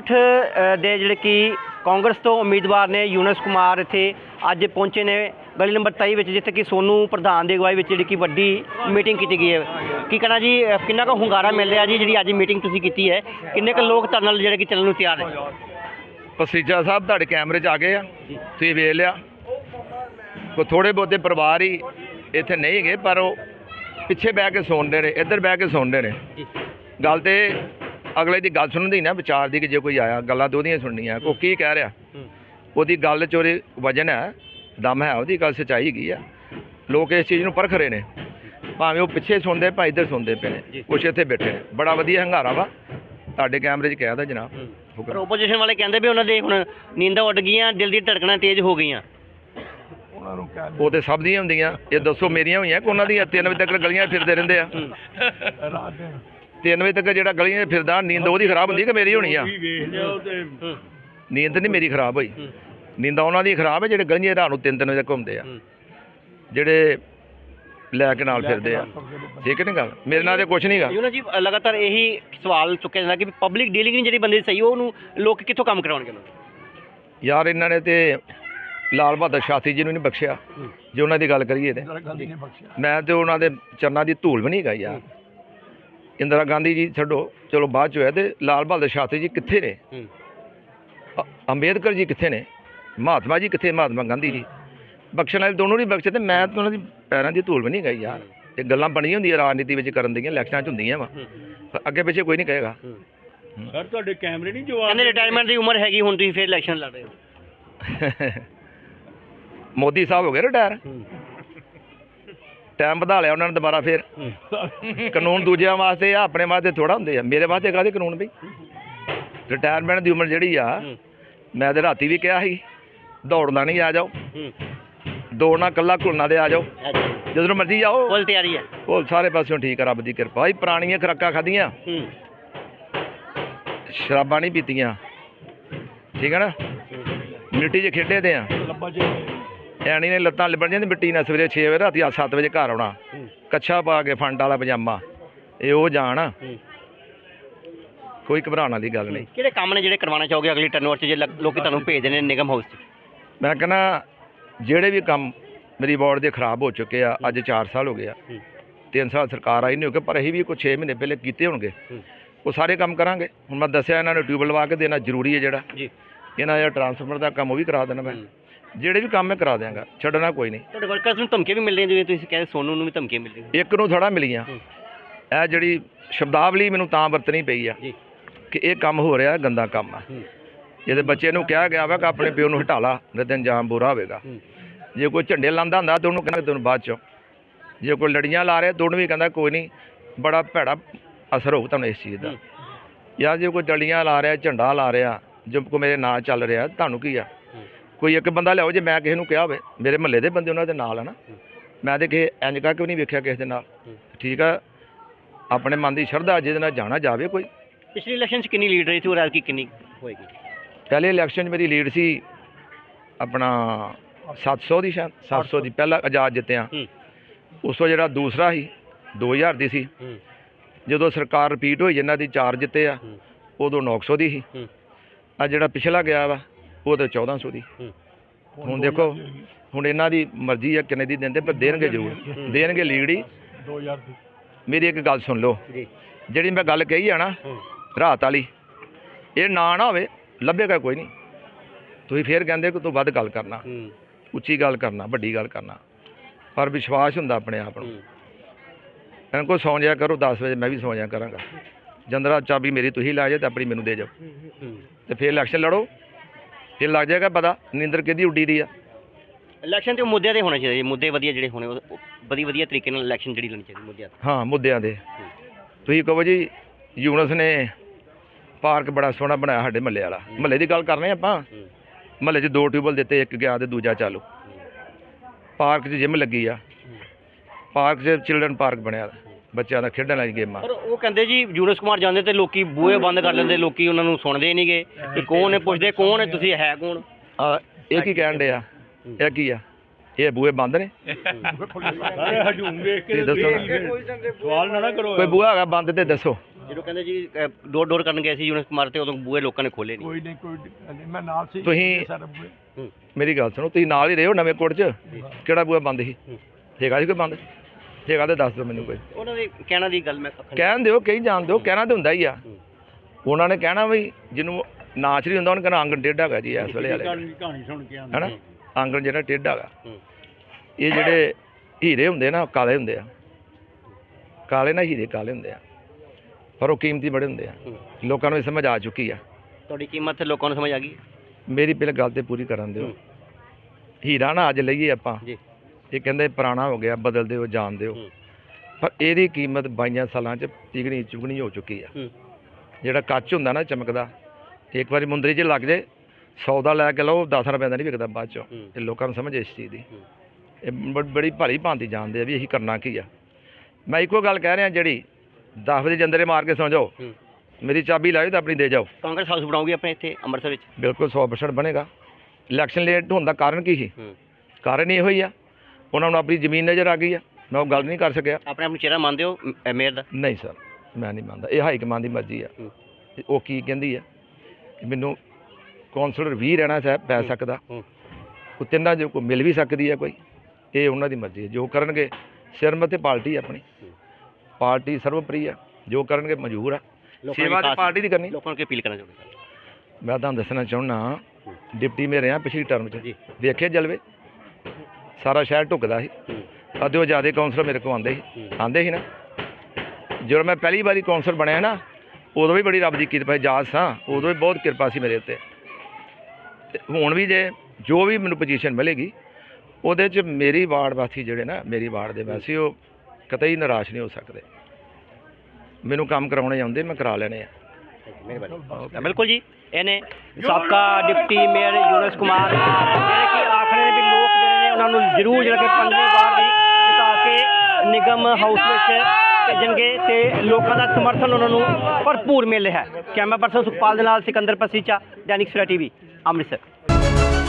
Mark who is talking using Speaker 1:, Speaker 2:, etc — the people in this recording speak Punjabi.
Speaker 1: 62 ਅ, ਦੇ ਜਿਹੜੇ ਕਿ ਕਾਂਗਰਸ ਤੋਂ ਉਮੀਦਵਾਰ ਨੇ ਯੂਨਸ ਕੁਮਾਰ ਇੱਥੇ ਅੱਜ ਪਹੁੰਚੇ ਨੇ ਗਲੀ ਨੰਬਰ 23 ਵਿੱਚ ਜਿੱਥੇ ਕਿ ਸੋਨੂ ਪ੍ਰਧਾਨ ਦੀ ਅਗਵਾਈ ਵਿੱਚ ਜਿਹੜੀ ਕਿ ਵੱਡੀ ਮੀਟਿੰਗ ਕੀਤੀ ਗਈ ਹੈ। ਕੀ ਕਹਿਣਾ ਜੀ? ਕਿੰਨਾ ਕੁ ਹੁੰਗਾਰਾ ਮਿਲ ਰਿਹਾ ਜੀ ਜਿਹੜੀ ਅੱਜ ਮੀਟਿੰਗ ਤੁਸੀਂ ਕੀਤੀ ਹੈ? ਕਿੰਨੇ ਕੁ ਲੋਕ ਤੁਹਾਡੇ ਨਾਲ ਜਿਹੜੇ ਕਿ ਚੱਲਣ ਨੂੰ ਤਿਆਰ ਨੇ?
Speaker 2: ਪਸੀਜਾ ਸਾਹਿਬ ਤੁਹਾਡੇ ਕੈਮਰੇ 'ਚ ਆ ਗਏ ਆ। ਤੁਸੀਂ ਵੇਖ ਲਿਆ। ਕੋ ਥੋੜੇ ਬਹੁਤੇ ਪਰਿਵਾਰ ਹੀ ਇੱਥੇ ਨਹੀਂ ਗਏ ਪਰ ਉਹ ਪਿੱਛੇ ਬਹਿ ਕੇ ਸੁਣਦੇ ਨੇ ਇੱਧਰ ਬਹਿ ਕੇ ਸੁਣਦੇ ਨੇ। ਗੱਲ ਤੇ ਅਗਲੇ ਦੀ ਗੱਲ ਸੁਣਨ ਦੀ ਨਾ ਵਿਚਾਰ ਦੀ ਕਿ ਜੇ ਕੋਈ ਆਇਆ ਗੱਲਾਂ ਤਾਂ ਉਹਦੀਆਂ ਸੁਣਨੀਆਂ ਕੋ ਕੀ ਕਹਿ ਰਿਹਾ? ਉਹਦੀ ਗੱਲ 'ਚ ਉਹਦੇ ਵਜਨ ਹੈ ਦਮ ਹੈ ਉਹਦੀ ਗੱਲ ਸੱਚਾਈ ਹੈਗੀ ਆ। ਲੋਕ ਇਸ ਚੀਜ਼ ਨੂੰ ਪਰਖ ਰਹੇ ਨੇ। ਭਾਵੇਂ ਉਹ ਪਿੱਛੇ ਸੁਣਦੇ ਭਾਵੇਂ ਇੱਧਰ ਸੁਣਦੇ ਪਏ। ਨੇ। ਕੁਛ ਇੱਥੇ ਬੈਠੇ ਨੇ। ਬੜਾ ਵਧੀਆ ਹੰਗਾਰਾ ਵਾ। ਤੁਹਾਡੇ ਕੈਮਰੇ 'ਚ ਕਹਿ ਦਾ ਜਨਾਬ।
Speaker 1: ਪਰ
Speaker 2: ਹੁਕਮ
Speaker 1: ਆਪੋਜੀਸ਼ਨ ਵਾਲੇ ਕਹਿੰਦੇ ਵੀ ਉਹਨਾਂ ਦੇ ਹੁਣ ਨੀਂਦਾਂ ਉੱਡ ਗਈਆਂ ਦਿਲ ਦੀ ਧੜਕਣਾਂ ਤੇਜ਼ ਹੋ ਗਈਆਂ।
Speaker 2: ਉਹ ਤੇ ਸਭ ਦੀਆਂ ਹੁੰਦੀਆਂ। ਇਹ ਦੱਸੋ ਮੇਰੀਆਂ ਹੋਈਆਂ ਕਿ ਉਹਨਾਂ ਦੀਆਂ? 3 ਵਜੇ ਤੱਕ ਗਲੀਆਂ ਫਿਰਦੇ ਰਹਿੰਦੇ ਆ। 3 ਵਜੇ ਤੱਕ ਜਿਹੜਾ ਗਲੀਆਂ 'ਚ ਫਿਰਦਾ ਨੀਂਦ ਉਹਦੀ ਖਰਾਬ ਹੁੰਦੀ ਕਿ ਮੇਰੀ ਹੋਣੀ ਆ? ਨੀਂਦ ਨਹੀਂ ਮੇਰੀ ਖਰਾਬ ਹੋਈ। ਨੀਂਦਾਂ ਉਹਨਾਂ ਦੀ ਖਰਾਬ ਹੈ ਜਿਹੜੇ ਗਲੀਆਂ ਰਾਤ ਨੂੰ 3-3 ਵਜੇ ਤੱਕ ਘੁੰਮਦੇ ਆ। ਜਿਹੜੇ ਲੈ ਕੇ ਨਾਲ ਫਿਰਦੇ ਆ। ਠੀਕ ਨਹੀਂ ਗੱਲ? ਮੇਰੇ ਨਾਲ ਤੇ ਕੁਝ ਨਹੀਂਗਾ
Speaker 1: ਯੂਨਾ ਜੀ ਲਗਾਤਾਰ ਇਹੀ ਸਵਾਲ ਚੁੱਕਿਆ ਜਾਂਦਾ ਕਿ ਪਬਲਿਕ ਡੀਲਿੰਗ ਨਹੀਂ ਜਿਹੜੀ ਬੰਦੇ ਦੀ ਸਹੀ ਉਹਨੂੰ ਲੋਕ ਕਿੱਥੋਂ ਕੰਮ ਨੂੰ?
Speaker 2: ਯਾਰ ਇਹਨਾਂ ਨੇ ਤੇ ਲਾਲ ਬਹਾਦਰ ਸ਼ਾਸਤਰੀ ਜੀ ਨੂੰ ਨਹੀਂ ਬਖਸ਼ਿਆ। ਜੇ ਉਹਨਾਂ ਦੀ ਗੱਲ ਕਰੀਏ ਤੇ। ਮੈਂ ਤੇ ਉਹਨਾਂ ਦੇ ਚਰਨਾਂ ਦੀ ਧੂਲ ਵੀ ਨਹੀਂ ਗਾਈ ਯਾਰ ਇੰਦਰਾ ਗਾਂਧੀ ਜੀ ਛੱਡੋ ਚਲੋ ਬਾਅਦ ਚ ਹੋਇਆ ਤੇ ਲਾਲ ਬਹਾਦਰ ਸ਼ਾਸਤਰੀ ਜੀ ਕਿੱਥੇ ਨੇ?
Speaker 1: ਹੂੰ।
Speaker 2: ਅ- ਅੰਬੇਦਕਰ ਜੀ ਕਿੱਥੇ ਨੇ? ਮਹਾਤਮਾ ਜੀ ਕਿੱਥੇ ਮਹਾਤਮਾ ਗਾਂਧੀ ਜੀ। ਬਖਸ਼ਣ ਵਾਲੇ ਦੋਨੋਂ ਨਹੀਂ ਬਖਸ਼ੇ ਤੇ ਮੈਂ ਤਾਂ ਉਹਨਾਂ ਦੀ ਪੈਰਾਂ ਦੀ ਧੂਲ ਵੀ ਨਹੀਂ ਗਈ ਯਾਰ। ਇਹ ਗੱਲਾਂ ਬਣੀਆਂ ਹੁੰਦੀਆਂ ਰਾਜਨੀਤੀ ਵਿੱਚ ਕਰਨ ਦੀਆਂ ਇਲੈਕਸ਼ਨਾਂ 'ਚ ਹੁੰਦੀਆਂ ਵਾ। ਅੱਗੇ ਪਿੱਛੇ ਕੋਈ ਨਹੀਂ ਕਹੇਗਾ।
Speaker 3: ਸਰ ਤੁਹਾਡੇ ਕੈਮਰੇ ਨਹੀਂ ਜਵਾਬ
Speaker 1: ਕਹਿੰਦੇ ਰਿਟਾਇਰਮੈਂਟ ਦੀ ਉਮਰ ਹੈਗੀ ਹੁਣ ਤੁਸੀਂ ਫੇਰ ਇਲੈਕਸ਼ਨ ਲੜ ਰਹੇ ਹੋ।
Speaker 2: ਮੋਦੀ ਸਾਹਿਬ ਹੋ ਗਏ ਰਿਟਾਇਰ। ਟਾਈਮ ਵਧਾ ਲਿਆ ਉਹਨਾਂ ਨੇ ਦੁਬਾਰਾ ਫੇਰ। ਕਾਨੂੰਨ ਦੂਜਿਆਂ ਵਾਸਤੇ ਆ ਆਪਣੇ ਵਾਸਤੇ ਥੋੜਾ ਹੁੰਦੇ ਆ। ਮੇਰੇ ਵਾਸਤੇ ਕਾਹਦੇ ਕਾਨੂੰਨ ਬਈ? ਰਿਟਾਇਰਮੈਂਟ ਦੀ ਉਮਰ ਜਿਹੜੀ ਆ ਮੈਂ ਤੇ ਰਾਤੀ ਵੀ ਕਿਹਾ ਸੀ ਦੌੜਨਾ ਨਹੀਂ ਆ ਜਾਓ। ਦੌੜਨਾ ਕੱਲਾ ਘੁਲਣਾ ਤੇ ਆ ਜਾਓ। ਜਦੋਂ ਮਰਜ਼ੀ ਜਾਓ
Speaker 1: ਫੁੱਲ ਤਿਆਰੀ ਹੈ
Speaker 2: ਉਹ ਸਾਰੇ ਪਾਸਿਓਂ ਠੀਕ ਆ ਰੱਬ ਦੀ ਕਿਰਪਾ। ਹੀ ਪੁਰਾਣੀਆਂ ਖੁਰਾਕਾਂ ਖਾਧੀਆਂ। ਸ਼ਰਾਬਾਂ ਨਹੀਂ ਪੀਤੀਆਂ। ਠੀਕ ਹੈ ਨਾ? ਮਿੱਟੀ 'ਚ ਖੇਡੇ ਤੇ ਆ। ਐਣੀ ਨੇ ਲੱਤਾਂ ਲਿਬੜ ਜਾਂਦੀ ਮਿੱਟੀ ਨਾਲ ਸਵੇਰੇ 6 ਵਜੇ ਰਾਤੀ 7 ਵਜੇ ਘਰ ਆਉਣਾ। ਕੱਛਾ ਪਾ ਕੇ ਫੰਡ ਵਾਲਾ ਪਜਾਮਾ। ਇਹ ਉਹ ਜਾਣ। ਕੋਈ ਘਬਰਾਉਣ ਵਾਲੀ ਗੱਲ ਨਹੀਂ।
Speaker 1: ਕਿਹੜੇ ਕੰਮ ਨੇ ਜਿਹੜੇ ਕਰਵਾਉਣਾ ਚਾਹੋਗੇ? ਅਗਲੀ ਟਰਨ ਚ ਜੇ ਲੋਕੀ ਤੁਹਾਨੂੰ ਭੇਜਦੇ ਨੇ ਨਿਗਮ ਹਾਊਸ 'ਚ।
Speaker 2: ਮੈਂ ਕਹਿੰਦਾ ਜਿਹੜੇ ਵੀ ਕੰਮ ਮੇਰੀ ਵਾਰਡ ਦੇ ਖਰਾਬ ਹੋ ਚੁੱਕੇ ਆ ਅੱਜ 4 ਸਾਲ ਹੋ ਗਏ ਆ। 3 ਸਾਲ ਸਰਕਾਰ ਆਈ ਨਹੀਂ ਹੋ ਕੇ ਪਰ ਅਸੀਂ ਵੀ ਕੁਝ 6 ਮਹੀਨੇ ਪਹਿਲੇ ਕੀਤੇ ਹੋਣਗੇ। ਉਹ ਸਾਰੇ ਕੰਮ ਕਰਾਂਗੇ। ਹੁਣ ਮੈਂ ਦੱਸਿਆ ਇਹਨਾਂ ਨੂੰ ਟਿਊਬ ਲਵਾ ਕੇ ਦੇਣਾ ਜ਼ਰੂਰੀ ਹੈ ਜਿਹੜਾ।
Speaker 1: ਜੀ।
Speaker 2: ਇਹਨਾਂ ਦਾ ਟਰਾਂਸਫਰ ਦਾ ਕੰਮ ਉਹ ਵੀ ਕਰਾ ਦੇਣਾ ਮੈਂ। ਜਿਹੜੇ ਵੀ ਕੰਮ ਮੈਂ ਕਰਾ ਦਿਆਂਗਾ ਛੱਡਣਾ ਕੋਈ ਨਹੀਂ।
Speaker 1: ਤੁਹਾਡੇ ਵਰਕਰਸ ਨੂੰ ਧਮਕੀਆਂ ਵੀ ਮਿਲ ਰਹੀਆਂ ਜਿਵੇਂ ਤੁਸੀਂ ਕਹਿੰਦੇ ਸੋਨੂ ਨੂੰ ਵੀ ਧਮਕੀਆਂ ਮਿਲ ਰਹੀਆਂ
Speaker 2: ਇੱਕ ਨੂੰ ਥੋੜਾ ਮਿਲੀਆਂ। ਇਹ ਜਿਹੜੀ ਸ਼ਬਦਾਵਲੀ ਮੈਨੂੰ ਤਾਂ ਵਰਤਣੀ ਪਈ ਆ
Speaker 1: ਜੀ।
Speaker 2: ਕਿ ਇਹ ਕੰਮ ਹੋ ਰਿਹਾ ਗੰਦਾ ਕੰਮ ਆ।
Speaker 1: ਹੂੰ।
Speaker 2: ਜਿਹਦੇ ਬੱਚੇ ਨੂੰ ਕਿਹਾ ਗਿਆ ਵਾ ਕਿ ਆਪਣੇ ਪਿਓ ਨੂੰ ਹਟਾ ਲਾ ਨਹੀਂ ਤਾਂ ਅੰਜਾਮ ਬੁਰਾ ਹੋਵੇਗਾ। ਜੇ ਕੋਈ ਝੰਡੇ ਲਾਂਦਾ ਹੁੰਦਾ ਤਾਂ ਉਹਨੂੰ ਕਹਿੰਦਾ ਤੈਨੂੰ ਬਾਅਦ ਚੋਂ। ਜੇ ਕੋਈ ਲੜੀਆਂ ਲਾ ਰਿਹਾ ਤਾਂ ਉਹਨੂੰ ਵੀ ਕਹਿੰਦਾ ਕੋਈ ਨਹੀਂ ਬੜਾ ਭੈੜਾ ਅਸਰ ਹੋਊ ਤੁਹਾਨੂੰ ਇਸ ਚੀਜ਼ ਦਾ। ਜਾਂ ਜੇ ਕੋਈ ਡਲੀਆਂ ਲਾ ਰਿਹਾ ਝੰਡਾ ਲਾ ਰਿਹਾ ਜੋ ਕੋ ਮੇਰੇ ਨਾਂ ਚੱਲ ਰਿਹਾ ਤੁਹਾਨੂੰ ਕੀ ਆ। ਕੋਈ ਇੱਕ ਬੰਦਾ ਲਿਆਓ ਜੇ ਮੈਂ ਕਿਸੇ ਨੂੰ ਕਿਹਾ ਹੋਵੇ ਮੇਰੇ ਮਹੱਲੇ ਦੇ ਬੰਦੇ ਉਹਨਾਂ ਦੇ ਨਾਲ ਆ ਨਾ। ਮੈਂ ਤੇ ਕਿਸੇ ਇੰਜ ਕਰਕੇ ਵੀ ਨਹੀਂ ਵੇਖਿਆ ਕਿਸੇ ਦੇ ਨਾਲ। ਠੀਕ ਆ ਆਪਣੇ ਮਨ ਦੀ ਸ਼ਰਧਾ ਜਿਹਦੇ ਨਾਲ ਜਾਣਾ ਜਾਵੇ ਕੋਈ।
Speaker 1: ਪਿਛਲੀ ਇਲੈਕਸ਼ਨ 'ਚ ਕਿੰਨੀ ਲੀਡ ਰਹੀ ਸੀ ਔਰ ਐਤਕੀ ਕਿੰਨੀ ਹੋਏਗੀ?
Speaker 2: ਪਹਿਲੇ ਇਲੈਕਸ਼ਨ 'ਚ ਮੇਰੀ ਲੀਡ ਸੀ ਆਪਣਾ 700 ਦੀ ਸ਼ਾਇਦ 700 ਦੀ ਪਹਿਲਾ ਆਜ਼ਾਦ ਜਿੱਤਿਆ। ਉਸ ਤੋਂ ਜਿਹੜਾ ਦੂਸਰਾ ਸੀ 2000 ਦੀ ਸੀ। ਜਦੋਂ ਸਰਕਾਰ ਰਿਪੀਟ ਹੋਈ ਜਿਨ੍ਹਾਂ ਦੀ ਚਾਰ ਜਿੱਤੇ ਆ ਉਦੋਂ 900 ਦੀ ਸੀ। ਆ ਜਿਹੜਾ ਪਿਛਲਾ ਗਿਆ ਵਾ ਉਹ ਤੇ 1400 ਦੀ।
Speaker 1: ਹੂੰ।
Speaker 2: ਹੁਣ ਦੇਖੋ ਹੁਣ ਇਹਨਾਂ ਦੀ ਮਰਜ਼ੀ ਆ ਕਿੰਨੇ ਦੀ ਦਿੰਦੇ ਪਰ ਦੇਣਗੇ ਜ਼ਰੂਰ। ਦੇਣਗੇ ਹੀ
Speaker 3: 2000 ਦੀ।
Speaker 2: ਮੇਰੀ ਇੱਕ ਗੱਲ ਸੁਣ ਲਓ।
Speaker 1: ਜੀ।
Speaker 2: ਜਿਹੜੀ ਮੈਂ ਗੱਲ ਕਹੀ ਆ ਨਾ
Speaker 1: ਹੂੰ।
Speaker 2: ਰਾਤ ਵਾਲੀ ਇਹ ਨਾ ਨਾ ਹੋਵੇ ਲੱਭੇਗਾ ਕੋਈ ਨਹੀਂ। ਤੁਸੀਂ ਫੇਰ ਕਹਿੰਦੇ ਕਿ ਤੂੰ ਵੱਧ ਗੱਲ ਕਰਨਾ।
Speaker 1: ਹੂੰ।
Speaker 2: ਉੱਚੀ ਗੱਲ ਕਰਨਾ ਵੱਡੀ ਗੱਲ ਕਰਨਾ। ਪਰ ਵਿਸ਼ਵਾਸ ਹੁੰਦਾ ਆਪਣੇ ਆਪ ਨੂੰ।
Speaker 1: ਹੂੰ।
Speaker 2: ਇਹਨਾਂ ਕੋਲ ਸੌਂ ਜਾਇਆ ਕਰੋ 10 ਵਜੇ ਮੈਂ ਵੀ ਸੌਂ ਜਾਇਆ ਕਰਾਂਗਾ। ਜੰਦਰਾ ਚਾਬੀ ਮੇਰੀ ਤੁਸੀਂ ਲਾ ਜਾਏ ਤੇ ਆਪਣੀ ਮੈਨੂੰ ਦੇ ਜਾਓ।
Speaker 1: ਹੂੰ।
Speaker 2: ਤੇ ਫਿਰ ਇਲੈਕਸ਼ਨ ਲੜੋ। ਫਿਰ ਲੱਗ ਜਾਏਗਾ ਪਤਾ ਨੀਂਦਰ ਕਿਹਦੀ ਉੱਡੀ ਦੀ ਆ।
Speaker 1: ਇਲੈਕਸ਼ਨ ਤੇ ਮੁੱਦਿਆਂ ਤੇ ਹੋਣੇ ਚਾਹੀਦੇ ਮੁੱਦੇ ਵਧੀਆ ਜਿਹੜੇ ਹੋਣੇ ਵਧੀਆ ਵਧੀਆ ਤਰੀਕੇ ਨਾਲ ਇਲੈਕਸ਼ਨ ਜਿਹੜੀ ਲੈਣੀ ਚਾਹੀਦੀ ਮੁੱਦਿਆਂ ਤੇ।
Speaker 2: ਹਾਂ ਮੁੱਦਿਆਂ ਦੇ ਤੁਸੀਂ ਕਹੋ ਜੀ ਯੂਨਸ ਨੇ ਪਾਰਕ ਬੜਾ ਸੋਹਣਾ ਬਣਾਇਆ ਸਾਡੇ ਮਹੱਲੇ ਵਾਲਾ। ਮਹੱਲੇ ਦੀ ਗੱਲ ਕਰਨੇ ਆਪਾਂ?
Speaker 1: ਹੂੰ।
Speaker 2: ਮਹੱਲੇ 'ਚ ਦੋ ਟਿਊਬਲ ਦਿੱਤੇ ਇੱਕ ਗਿਆ ਤੇ ਦੂਜਾ ਚਾਲੂ। ਪਾਰਕ 'ਚ ਜਿਮ ਲੱਗੀ ਆ। ਪਾਰਕ 'ਚ ਚਿਲਡਰਨ ਪਾਰਕ ਬਣਿਆ। ਬੱਚਿਆਂ ਦਾ ਖੇਡਣ ਵਾਲੀ ਗੇਮਾਂ।
Speaker 1: ਪਰ ਉਹ ਕਹਿੰਦੇ ਜੀ ਯੂਨਸ ਕੁਮਾਰ ਜਾਂਦੇ ਤੇ ਲੋਕੀ ਬੂਹੇ ਬੰਦ ਕਰ ਲੈਂਦੇ ਲੋਕੀ ਉਹਨਾਂ ਨੂੰ ਸੁਣਦੇ ਨਹੀਂਗੇ ਕਿ ਕੌਣ ਹੈ ਪੁੱਛਦੇ ਕੌਣ ਹੈ ਤੁਸੀਂ ਹੈ ਕੌਣ?
Speaker 2: ਆ ਇਹ ਕੀ ਕਹਿਣ ਡਿਆ? ਇਹ ਕੀ ਆ? ਇਹ ਬੂਹੇ ਬੰਦ ਨੇ?
Speaker 3: ਸਾਰੇ ਹਜੂਮ ਵੇਖ ਕੇ
Speaker 2: ਇਹ ਦੱਸੋ।
Speaker 3: ਤੇ ਸਵਾਲ ਨਾ ਨਾ ਕਰੋ।
Speaker 2: ਕੋਈ ਬੂਹਾ ਹੈਗਾ ਬੰਦ ਤੇ ਦੱਸੋ।
Speaker 1: ਜਦੋਂ ਕਹਿੰਦੇ ਜੀ ਡੋਰ ਡੋਰ ਕਰਨ ਗਏ ਸੀ ਯੂਨਸ ਕੁਮਾਰ ਤੇ ਉਦੋਂ ਬੂਏ ਲੋਕਾਂ ਨੇ ਖੋਲੇ ਨਹੀਂ
Speaker 3: ਕੋਈ ਨਹੀਂ ਕੋਈ ਮੈਂ ਨਾਲ ਸੀ
Speaker 2: ਤੁਸੀਂ-। ਮੇਰੀ ਗੱਲ ਸੁਣੋ ਤੁਸੀਂ ਨਾਲ ਹੀ ਰਹੇ ਹੋ ਨਵੇਂ ਕੋਟ 'ਚ? ਕਿਹੜਾ ਬੂਆ ਬੰਦ ਸੀ। ਹੈਗਾ ਸੀ ਕੋਈ ਬੰਦ? ਹੈਗਾ ਤੇ ਦੱਸ ਦਿਓ ਮੈਨੂੰ ਕੋਈ।
Speaker 1: ਉਹਨਾਂ ਦੇ ਕਹਿਣਾ ਦੀ ਗੱਲ ਮੈਂ ਅੱਖਾਂ
Speaker 2: ਕਹਿਣ ਦਿਓ ਕਹੀ ਜਾਣ ਦਿਓ ਕਹਿਣਾ ਤੇ ਹੁੰਦਾ ਹੀ ਆ। ਉਹਨਾਂ ਨੇ ਕਹਿਣਾ ਵੀ ਜਿਹਨੂੰ ਨਾਚ ਨਹੀਂ ਹੁੰਦਾ ਉਹਨੇ ਕਹਿਣਾ ਅੰਗਣ ਟੇਢਾ ਹੈਗਾ ਜੀ ਇਸ ਵੇਲੇ ਵਾਲੇ।
Speaker 3: ਕਹਾਣੀ ਕਹਾਣੀ ਸੁਣ ਕੇ ਆਉਂਦਾ
Speaker 2: ਹੈਨਾ? ਆਂਗਣ ਜਿਹੜਾ ਟੇਢਾ ਹੈਗਾ। ਇਹ ਜਿਹੜੇ ਹੀਰੇ ਹੁੰਦੇ ਨਾ ਕਾਲੇ ਹੁੰਦੇ ਆ। ਕਾਲੇ ਨਾ ਹੀਰੇ ਕਾਲੇ ਹੁੰਦੇ ਆ। ਪਰ ਉਹ ਕੀਮਤੀ ਬੜੇ ਹੁੰਦੇ ਆ। ਲੋਕਾਂ ਨੂੰ ਇਹ ਸਮਝ ਆ ਚੁੱਕੀ ਆ।
Speaker 1: ਤੁਹਾਡੀ ਕੀਮਤ ਲੋਕਾਂ ਨੂੰ ਸਮਝ ਆ ਗਈ?
Speaker 2: ਮੇਰੀ ਪਹਿਲਾਂ ਗੱਲ ਤੇ ਪੂਰੀ ਕਰਨ ਦਿਓ। ਹੀਰਾ ਨਾ ਅੱਜ ਲਈਏ ਆਪਾਂ।
Speaker 1: ਜੀ।
Speaker 2: ਇਹ ਕਹਿੰਦੇ ਪੁਰਾਣਾ ਹੋ ਗਿਆ ਬਦਲ ਦਿਓ ਜਾਣ ਦਿਓ। ਪਰ ਇਹਦੀ ਕੀਮਤ 22 ਸਾਲਾਂ 'ਚ ਤਿਗਣੀ ਚੁਗਣੀ ਹੋ ਚੁੱਕੀ ਆ। ਜਿਹੜਾ ਕੱਚ ਹੁੰਦਾ ਨਾ ਚਮਕਦਾ ਇੱਕ ਵਾਰੀ ਮੁੰਦਰੀ 'ਚ ਲੱਗ ਜੇ 100 ਦਾ ਲੈ ਕੇ ਲਓ 10 ਰੁਪਏ ਦਾ ਨਹੀਂ ਵਿਕਦਾ ਬਾਅਦ 'ਚੋਂ। ਇਹ ਲੋਕਾਂ ਨੂੰ ਸਮਝ ਇਸ ਚੀਜ਼ ਦੀ। ਇਹ ਬੜੀ ਭਾਲੀ ਭਾਂਤੀ ਜਾਣਦੇ ਆ ਵੀ ਇਹੀ ਕਰਨਾ ਕੀ ਆ ਮੈਂ ਇੱਕੋ ਗੱਲ ਕਹਿ ਰਿਹਾ ਜਿਹੜੀ 10 ਵਜੇ ਜੰਦਰੇ ਮਾਰ ਕੇ ਸੌਂ ਜਾਓ। ਮੇਰੀ ਚਾਬੀ ਲਾਇਓ ਤਾਂ ਆਪਣੀ ਦੇ ਜਾਓ
Speaker 1: ਕਾਂਗਰਸ ਹਾਊਸ ਬਣਾਉਗੀ ਆਪਣੇ ਇੱਥੇ ਅੰਮ੍ਰਿਤਸਰ ਵਿੱਚ
Speaker 2: ਬਿਲਕੁਲ 100% ਬਣੇਗਾ ਇਲੈਕਸ਼ਨ ਲੇਟ ਹੋਣ ਦਾ ਕਾਰਨ ਕੀ ਸੀ। ਕਾਰਨ ਇਹੋ ਹੀ ਆ ਉਹਨਾਂ ਨੂੰ ਆਪਣੀ ਜ਼ਮੀਨ ਨਜ਼ਰ ਆ ਗਈ ਆ। ਮੈਂ ਉਹ ਗੱਲ ਨਹੀਂ ਕਰ ਸਕਿਆ।
Speaker 1: ਆਪਣੇ ਆਪ ਨੂੰ ਚਿਹਰਾ ਮੰਨਦੇ ਹੋ ਮੇਅਰ ਦਾ?
Speaker 2: ਨਹੀਂ ਸਰ ਮੈਂ ਨਹੀਂ ਮੰਨਦਾ। ਇਹ ਹਾਈ ਕਮਾਂਡ ਦੀ ਮਰਜ਼ੀ ਆ।
Speaker 1: ਹੂੰ।
Speaker 2: ਤੇ ਉਹ ਕੀ ਕਹਿੰਦੀ ਆ? ਕਿ ਮੈਨੂੰ ਕੌਂਸਲਰ ਵੀ ਰਹਿਣਾ ਚਾਹ ਪੈ ਸਕਦਾ।
Speaker 1: ਹੂੰ।
Speaker 2: ਉਹ ਤਿੰਨਾਂ ਜੋ ਕੋ ਮਿਲ ਵੀ ਸਕਦੀ ਆ ਕੋਈ। ਇਹ ਉਹਨਾਂ ਦੀ ਮਰਜ਼ੀ ਹੈ ਜੋ ਕਰਨਗੇ ਸਿਰਮਤ ਤੇ ਪਾਰਟੀ ਆਪਣੀ।
Speaker 1: ਹੂੰ।
Speaker 2: ਪਾਰਟੀ ਸਰਵਪ੍ਰਿय ਆ। ਜੋ ਕਰਨਗੇ ਮਨਜ਼ੂਰ ਆ।
Speaker 1: ਲੋਕਾਂ
Speaker 2: ਸੇਵਾ ਤੇ ਪਾਰਟੀ ਦੀ ਕਰਨੀ।
Speaker 1: ਲੋਕਾਂ ਨੂੰ ਕੀ ਅਪੀਲ ਕਰਨਾ ਚਾਹੁੰਦੇ
Speaker 2: ਮੈਂ ਤੁਹਾਨੂੰ ਦੱਸਣਾ ਚਾਹੁੰਦਾ ਡਿਪਟੀ ਮੇਰੇ ਆ ਪਿਛਲੀ ਟਰਮ 'ਚ।
Speaker 1: ਜੀ।
Speaker 2: ਵੇਖਿਆ ਜਲਵੇ? ਸਾਰਾ ਸ਼ਹਿਰ ਢੁਕਦਾ ਸੀ। ਅੱਧੇ ਉਹ ਜ਼ਿਆਦਾ ਕਾਉਂਸਲਰ ਮੇਰੇ ਕੋਲ ਆਉਂਦੇ ਸੀ। ਆਉਂਦੇ ਸੀ ਨਾ। ਜਦੋਂ ਮੈਂ ਪਹਿਲੀ ਵਾਰੀ ਕਾਉਂਸਲਰ ਬਣਿਆ ਨਾ ਉਦੋਂ ਵੀ ਬੜੀ ਰੱਬ ਦੀ ਕਿਰਪਾ ਜਾਤ ਸਾਂ। ਉਦੋਂ ਵੀ ਬਹੁਤ ਕਿਰਪਾ ਸੀ ਮੇਰੇ ਉੱਤੇ। ਤੇ ਹੁਣ ਵੀ ਜੇ ਜੋ ਵੀ ਮੈਨੂੰ ਪੋਜੀਸ਼ਨ ਮਿਲੇਗੀ ਉਹਦੇ 'ਚ ਮੇਰੀ ਵਾਰਡ ਵਾਸੀ ਜਿਹੜੇ ਨਾ ਮੇਰੀ ਵਾਰਡ ਦੇ ਵਾਸੀ ਉਹ ਕਤਈ ਨਿਰਾਸ਼ ਨਹੀਂ ਹੋ ਸਕਦੇ। ਮੈਨੂੰ ਕੰਮ ਕਰਾਉਣੇ ਆਉਂਦੇ ਮੈਂ ਕਰਾ ਲੈਣੇ ਆ।
Speaker 1: ਬਿਲਕੁਲ ਜੀ ਇਹਨੇ ਸਾਬਕਾ ਡਿਪਟੀ ਮੇਅਰ ਯੂਨਸ ਕੁਮਾਰ ਜਿਹੜੇ ਕਿ ਆਖਰੇ ਉਹਨਾਂ ਨੂੰ ਜ਼ਰੂਰ ਜਿਹੜਾ ਕਿ ਪੰਜਵੀਂ ਵਾਰ ਵੀ ਜਿਤਾ ਕੇ ਨਿਗਮ ਹਾਊਸ ਵਿੱਚ ਭੇਜਣਗੇ ਤੇ ਲੋਕਾਂ ਦਾ ਸਮਰਥਨ ਉਹਨਾਂ ਨੂੰ ਭਰਪੂਰ ਮਿਲ ਰਿਹਾ ਹੈ। ਕੈਮਰਾ ਪਰਸਨ ਸੁਖਪਾਲ ਦੇ ਨਾਲ ਸਿਕੰਦਰ ਪਸੀਚਾ, ਦੈਨਿਕ ਸਵੇਰਾ ਟੀਵੀ, ਅੰਮ੍ਰਿਤਸਰ।